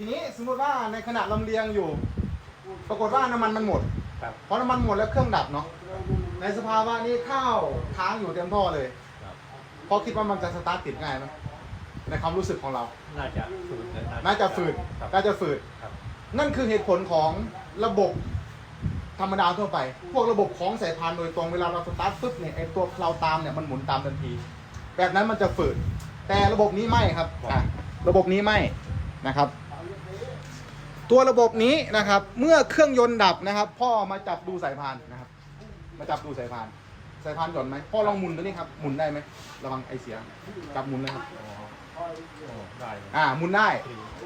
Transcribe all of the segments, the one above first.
ทีนี้สมมติว่าในขณะลำเลียงอยู่ ปรากฏว่าน้ำมันมันหมดครับพอน้ำมันหมดแล้วเครื่องดับเนาะในสภาวะนี้ข้าวค้างอยู่เต็มท่อเลยครับพอคิดว่ามันจะสตาร์ทติดง่ายไหมในความรู้สึกของเรา น่าจะฝืดนะน่าจะฝืดครับ น่าจะฝืด ครับ นั่นคือเหตุผลของระบบธรรมดาทั่วไป พวกระบบของสายพานโดยตรงเวลาเราสตาร์ทปุ๊บเนี่ยไอตัวเราตามเนี่ยมันหมุนตามทันที แบบนั้นมันจะฝืด แต่ระบบนี้ไม่ครับอะระบบนี้ไม่นะครับ ตัวระบบนี้นะครับ เมื่อเครื่องยนต์ดับนะครับ พ่อมาจับดูสายพานนะครับ มาจับดูสายพาน สายพานหย่อนไหมพ่อลองหมุนตัวนี้ครับหมุนได้ไหมระวังไอเสียจับหมุนเลยครับอ๋อโอ้ได้เลยอ่าหมุนได้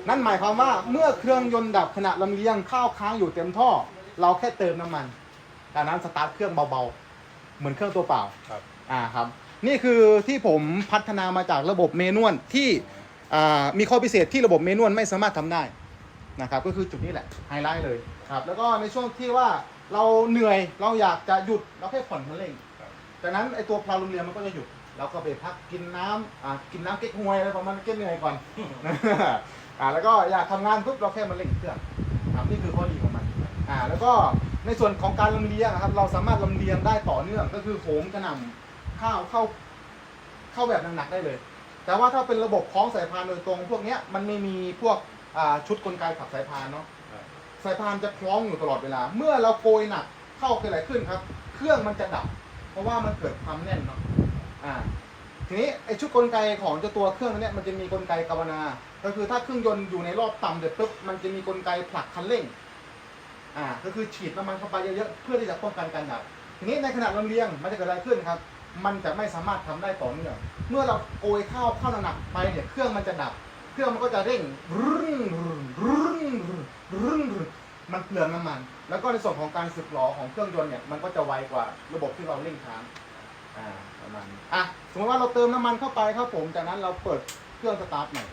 นั่นหมายความว่าเมื่อเครื่องยนต์ดับขณะลำเลียงข้าวค้างอยู่เต็มท่อ เราแค่เติมน้ำมันดังนั้นสตาร์ทเครื่องเบาๆ เหมือนเครื่องตัวเปล่าครับอ่าครับ นี่คือที่ผมพัฒนามาจากระบบเมนวลที่อ่ามีข้อพิเศษที่ระบบเมนวลไม่สามารถทำได้ นะครับก็คือจุดนี้แหละไฮไลท์เลยครับแล้วก็ในช่วงที่ว่าเราเหนื่อยเราอยากจะหยุดเราแค่ผ่อนคันเร่งครับจากนั้นไอตัวพลาลมเรียนมันก็จะหยุดเราก็ไปพักกินน้ำอ่ากินน้ำเก๊กฮวยอะไรประมาณนั้นเก๊กเหนื่อยก่อนอ่าแล้วก็อยากทำงานปุ๊บเราแค่มาเร่งเครื่องครับนี่คือข้อดีของมันอ่าแล้วก็ในส่วนของการลำเลียงนะครับเราสามารถลำเลียงได้ต่อเนื่องก็คือโหมกระหน่ำข้าวเข้าเข้าแบบหนักๆได้เลย แต่ว่าถ้าเป็นระบบคล้องสายพานโดยตรง พวกเนี้ยมันไม่มีพวก อ่าชุดกลไกขับสายพานเนาะครับสายพานจะคล้องอยู่ตลอดเวลา เมื่อเราโกยหนักเข้าเกิดอะไรขึ้นครับ เครื่องมันจะดับ เพราะว่ามันเกิดความแน่นเนาะอ่าทีนี้ไอชุดกลไกของเจ้าตัวเครื่องเนี้ยมันจะมีกลไกกาวนา ก็คือถ้าเครื่องยนต์อยู่ในรอบต่ำเสร็จปุ๊บมันจะมีกลไกผลักคันเร่งอ่าก็คือฉีดน้ำมันเข้าไปเยอะๆเพื่อที่จะป้องกันการดับ ทีนี้ในขณะลำเลียงมันจะเกิดอะไรขึ้นครับ มันจะไม่สามารถทำได้ต่อเนื่องเมื่อเราโกยข้าวเข้าหนักๆไปเนี่ยเครื่องมันจะดับ เครื่องมันก็จะเร่งรึ้งรึ้งรึ้นรึ้นรึ้นมันเปลืองน้ำมัน แล้วก็ในส่วนของการสึกหรอของเครื่องยนต์เนี่ยมันก็จะไวกว่าระบบที่เราเร่งค้างอ่าประมาณนี้อะสมมติว่าเราเติมน้ำมันเข้าไปครับผมจากนั้นเราเปิดเครื่องสตาร์ทใหม่